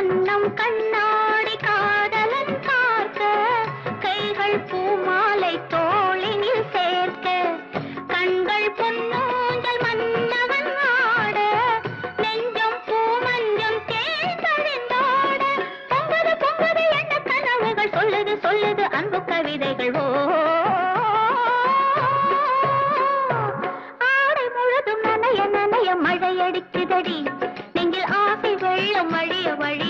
கண்ணம் கண்ணாடி காதலன் பார்க்க கைகள் பூமாலை தோளினில் சேர்க்க கண்கள் பொன்னூஞ்சல் மன்னவன் ஆட நெஞ்சம் பூமஞ்சம் தேர்ந்தெழுந்தோட பொங்கது பொங்கது என்ன கனவுகள் சொல்லுது சொல்லுது அன்பு கவிதைகள். ஓ ஆடை முழுதும் நனைய நனைய மழையடிக்குதடி நெஞ்சில் ஆசை வெள்ளம் வழிய வழி